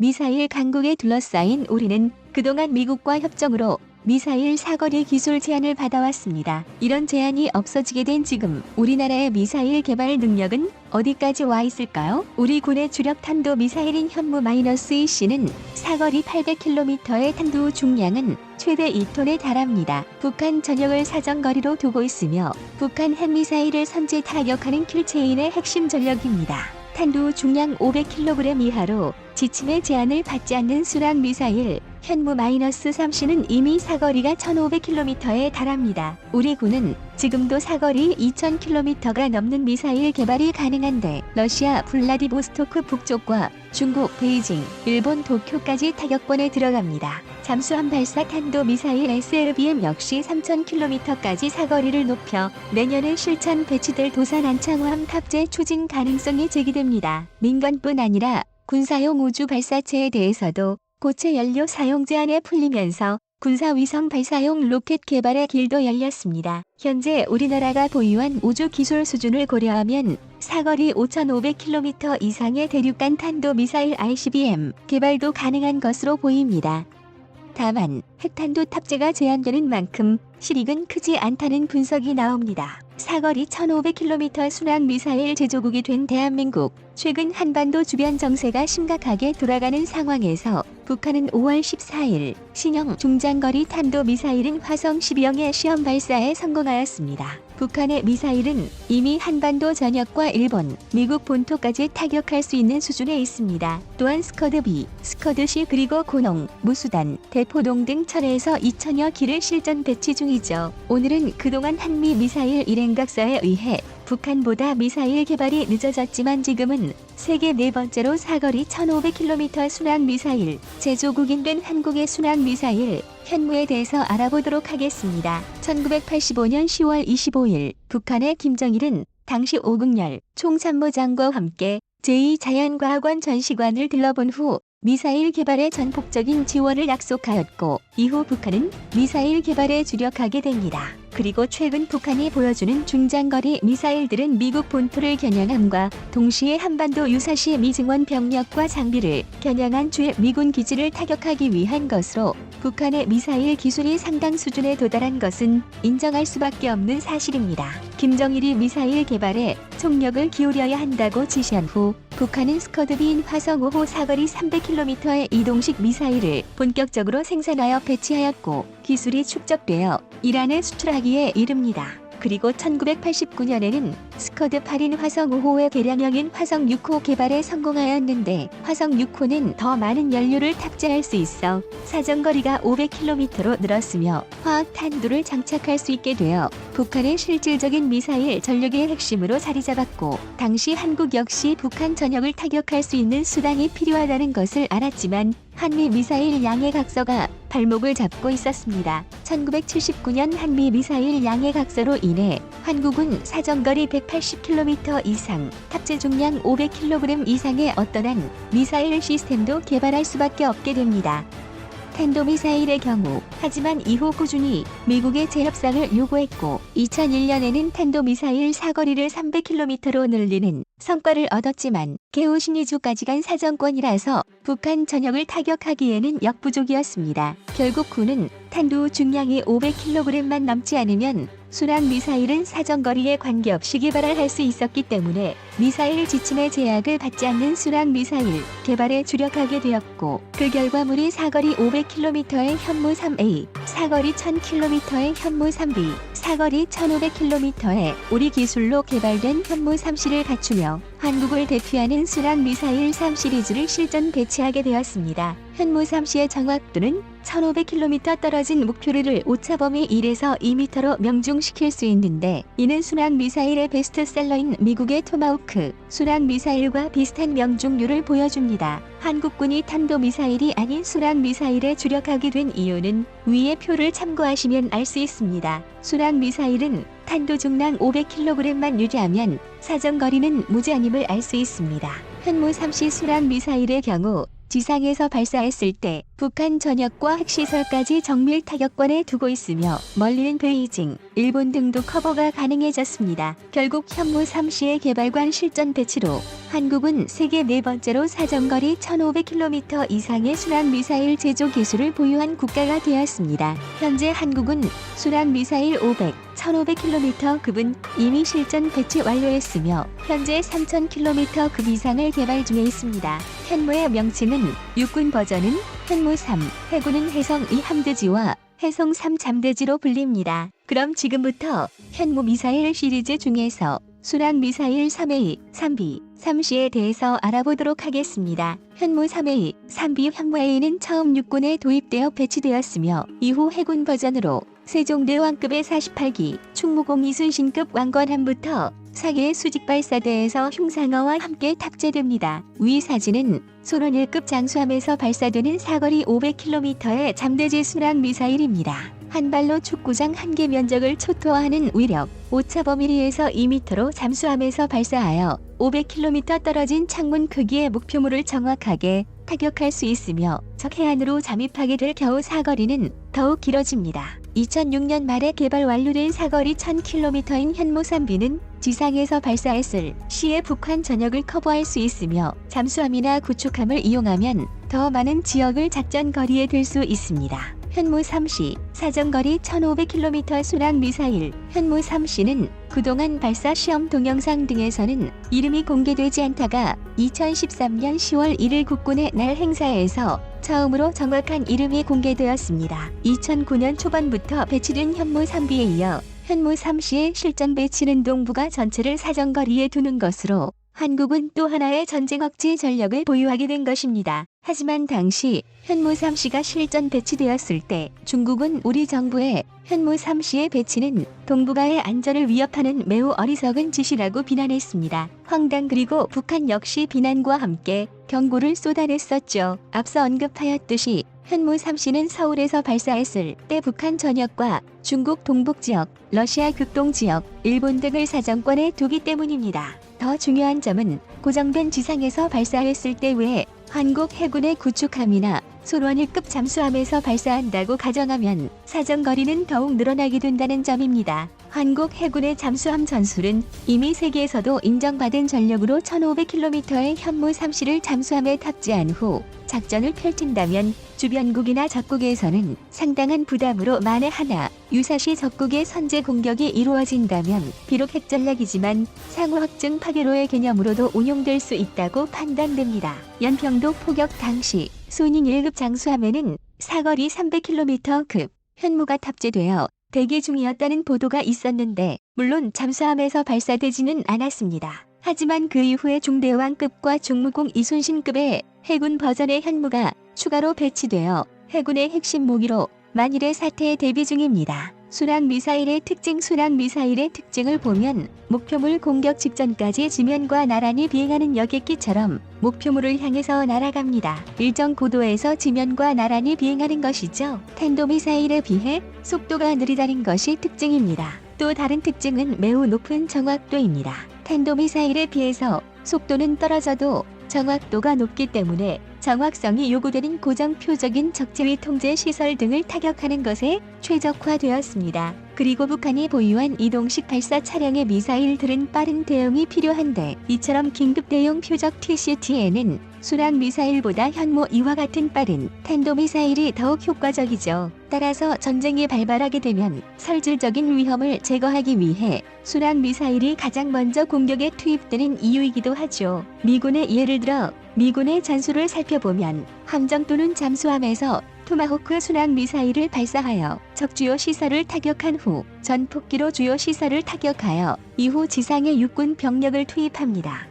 미사일 강국에 둘러싸인 우리는 그동안 미국과 협정으로 미사일 사거리 기술 제한을 받아왔습니다. 이런 제한이 없어지게 된 지금 우리나라의 미사일 개발 능력은 어디까지 와 있을까요? 우리 군의 주력 탄도 미사일인 현무-2C는 사거리 800km의 탄도 중량은 최대 2톤에 달합니다. 북한 전역을 사정거리로 두고 있으며 북한 핵미사일을 선제 타격하는 킬체인의 핵심 전력입니다. 탄도 중량 500kg 이하로 지침의 제한을 받지 않는 수락 미사일 현무-3C는 이미 사거리가 1500km에 달합니다. 우리 군은 지금도 사거리 2000km가 넘는 미사일 개발이 가능한데 러시아 블라디보스토크 북쪽과 중국 베이징, 일본 도쿄까지 타격권에 들어갑니다. 잠수함 발사 탄도 미사일 SLBM 역시 3000km까지 사거리를 높여 내년에 실전 배치될 도산 안창호함 탑재 추진 가능성이 제기됩니다. 민간뿐 아니라 군사용 우주 발사체에 대해서도 고체 연료 사용 제한에 풀리면서 군사 위성 발사용 로켓 개발의 길도 열렸습니다. 현재 우리나라가 보유한 우주 기술 수준을 고려하면 사거리 5,500km 이상의 대륙간 탄도 미사일 ICBM 개발도 가능한 것으로 보입니다. 다만 핵탄도 탑재가 제한되는 만큼 실익은 크지 않다는 분석이 나옵니다. 사거리 1500km 순항 미사일 제조국이 된 대한민국. 최근 한반도 주변 정세가 심각하게 돌아가는 상황에서 북한은 5월 14일 신형 중장거리 탄도 미사일인 화성 12형의 시험 발사에 성공하였습니다. 북한의 미사일은 이미 한반도 전역과 일본, 미국 본토까지 타격할 수 있는 수준에 있습니다. 또한 스커드-B, 스커드-C 그리고 고농, 무수단, 대포동 등 철에서 2천여 기를 실전 배치 중이죠. 오늘은 그동안 한미 미사일 일행각서에 의해 북한보다 미사일 개발이 늦어졌지만 지금은 세계 네 번째로 사거리 1500km 순항 미사일, 제조국인 된 한국의 순항 미사일, 현무에 대해서 알아보도록 하겠습니다. 1985년 10월 25일 북한의 김정일은 당시 오국열 총참모장과 함께 제2자연과학원 전시관을 들러본 후 미사일 개발에 전폭적인 지원을 약속하였고 이후 북한은 미사일 개발에 주력하게 됩니다. 그리고 최근 북한이 보여주는 중장거리 미사일들은 미국 본토를 겨냥함과 동시에 한반도 유사시 미증원 병력과 장비를 겨냥한 주의 미군 기지를 타격하기 위한 것으로 북한의 미사일 기술이 상당 수준에 도달한 것은 인정할 수밖에 없는 사실입니다. 김정일이 미사일 개발에 총력을 기울여야 한다고 지시한 후 북한은 스커드비인 화성 5호 사거리 300km의 이동식 미사일을 본격적으로 생산하여 배치하였고 기술이 축적되어 이란에 수출하기에 이릅니다. 그리고 1989년에는 스커드 8인 화성 5호의 개량형인 화성 6호 개발에 성공하였는데 화성 6호는 더 많은 연료를 탑재할 수 있어 사정거리가 500km로 늘었으며 화학 탄두를 장착할 수 있게 되어 북한의 실질적인 미사일 전력의 핵심으로 자리 잡았고 당시 한국 역시 북한 전역을 타격할 수 있는 수단이 필요하다는 것을 알았지만 한미 미사일 양해 각서가 발목을 잡고 있었습니다. 1979년 한미 미사일 양해 각서로 인해 한국은 사정거리 180km 이상, 탑재 중량 500kg 이상의 어떠한 미사일 시스템도 개발할 수밖에 없게 됩니다. 탄도 미사일의 경우 하지만 이후 꾸준히 미국의 재협상을 요구했고 2001년에는 탄도 미사일 사거리를 300km로 늘리는 성과를 얻었지만 개우 신의주까지 간 사정권이라서 북한 전역을 타격하기에는 역부족이었습니다. 결국 군은 탄도 중량이 500kg만 넘지 않으면 순항 미사일은 사정거리에 관계없이 개발을 할수 있었기 때문에 미사일 지침의 제약을 받지 않는 순항 미사일 개발에 주력하게 되었고 그 결과물이 사거리 500km의 현무 3A, 사거리 1000km의 현무 3B, 사거리 1500km의 우리 기술로 개발된 현무 3C를 갖추며 한국을 대표하는 순항 미사일 3 시리즈를 실전 배치하게 되었습니다. 현무 3C의 정확도는 1500km 떨어진 목표를 오차범위 1에서 2m로 명중시킬 수 있는데 이는 순항 미사일의 베스트셀러인 미국의 토마호크, 순항 미사일과 비슷한 명중률을 보여줍니다. 한국군이 탄도 미사일이 아닌 순항 미사일에 주력하게 된 이유는 위의 표를 참고하시면 알 수 있습니다. 순항 미사일은 탄도 중량 500kg만 유지하면 사정거리는 무제한임을 알 수 있습니다. 현무 3시 순항 미사일의 경우 지상에서 발사했을 때 북한 전역과 핵시설까지 정밀 타격권에 두고 있으며 멀리는 베이징, 일본 등도 커버가 가능해졌습니다. 결국 현무 3시의 개발관 실전 배치로 한국은 세계 네 번째로 사정거리 1500km 이상의 순항 미사일 제조 기술을 보유한 국가가 되었습니다. 현재 한국은 순항 미사일 500, 1500km 급은 이미 실전 배치 완료했으며 현재 3000km 급 이상을 개발 중에 있습니다. 현무의 명칭은 육군 버전은 현무 3, 해군은 해성 2 함대지와 해성 3 잠대지로 불립니다. 그럼 지금부터 현무 미사일 시리즈 중에서 순항 미사일 3A, 3B, 3C에 대해서 알아보도록 하겠습니다. 현무 3A, 3B 현무 A는 처음 육군에 도입되어 배치되었으며 이후 해군 버전으로 세종대왕급의 48기 충무공 이순신급 왕건함부터 사계 수직 발사대에서 흉상어와 함께 탑재됩니다. 위 사진은 소련 1급 장수함에서 발사되는 사거리 500km의 잠대지 순항 미사일입니다. 한 발로 축구장 한 개 면적을 초토화하는 위력 5차범위리에서 2m로 잠수함에서 발사하여 500km 떨어진 창문 크기의 목표물을 정확하게 타격할 수 있으며 적 해안으로 잠입하게 될 겨우 사거리는 더욱 길어집니다. 2006년 말에 개발 완료된 사거리 1000km인 현무 3B는 지상에서 발사했을 시의 북한 전역을 커버할 수 있으며 잠수함이나 구축함을 이용하면 더 많은 지역을 작전 거리에 들 수 있습니다. 현무 3시 사정거리 1500km 순항 미사일 현무 3시는 그동안 발사 시험 동영상 등에서는 이름이 공개되지 않다가 2013년 10월 1일 국군의 날 행사에서 처음으로 정확한 이름이 공개되었습니다. 2009년 초반부터 배치된 현무 3비에 이어 현무 3시의 실전 배치는 동부가 전체를 사정거리에 두는 것으로 한국은 또 하나의 전쟁 억제 전력을 보유하게 된 것입니다. 하지만 당시 현무 3시가 실전 배치되었을 때 중국은 우리 정부의 현무 3시의 배치는 동북아의 안전을 위협하는 매우 어리석은 짓이라고 비난했습니다. 황당 그리고 북한 역시 비난과 함께 경고를 쏟아냈었죠. 앞서 언급하였듯이 현무 3시는 서울에서 발사했을 때 북한 전역과 중국 동북 지역, 러시아 극동 지역, 일본 등을 사정권에 두기 때문입니다. 더 중요한 점은 고정된 지상에서 발사했을 때 외에 한국 해군의 구축함이나 소련일급 잠수함에서 발사한다고 가정하면 사정거리는 더욱 늘어나게 된다는 점입니다. 한국 해군의 잠수함 전술은 이미 세계에서도 인정받은 전력으로 1500km의 현무 3시를 잠수함에 탑재한 후 작전을 펼친다면 주변국이나 적국에서는 상당한 부담으로 만에 하나 유사시 적국의 선제 공격이 이루어진다면 비록 핵전략이지만 상호 확증 파괴로의 개념으로도 운용될 수 있다고 판단됩니다. 연평도 포격 당시 소닝 1급 장수함에는 사거리 300km급 현무가 탑재되어 대기 중이었다는 보도가 있었는데 물론 잠수함에서 발사되지는 않았습니다. 하지만 그 이후에 중대왕급과 중무공 이순신급의 해군 버전의 현무가 추가로 배치되어 해군의 핵심 무기로 만일의 사태에 대비 중입니다. 순항 미사일의 특징 순항 미사일의 특징을 보면 목표물 공격 직전까지 지면과 나란히 비행하는 여객기처럼 목표물을 향해서 날아갑니다. 일정 고도에서 지면과 나란히 비행하는 것이죠. 탄도 미사일에 비해 속도가 느리다는 것이 특징입니다. 또 다른 특징은 매우 높은 정확도입니다. 탄도미사일에 비해서 속도는 떨어져도 정확도가 높기 때문에 정확성이 요구되는 고정 표적인 적재위 통제 시설 등을 타격하는 것에 최적화되었습니다. 그리고 북한이 보유한 이동식 발사 차량의 미사일들은 빠른 대응이 필요한데 이처럼 긴급 대응 표적 TCT에는 순항 미사일보다 현무 이와 같은 빠른 탄도 미사일이 더욱 효과적이죠. 따라서 전쟁이 발발하게 되면 설질적인 위험을 제거하기 위해 순항 미사일이 가장 먼저 공격에 투입되는 이유이기도 하죠. 미군의 예를 들어 미군의 전술을 살펴보면 함정 또는 잠수함에서 토마호크 순항 미사일을 발사하여 적 주요 시설을 타격한 후 전폭기로 주요 시설을 타격하여 이후 지상에 육군 병력을 투입합니다.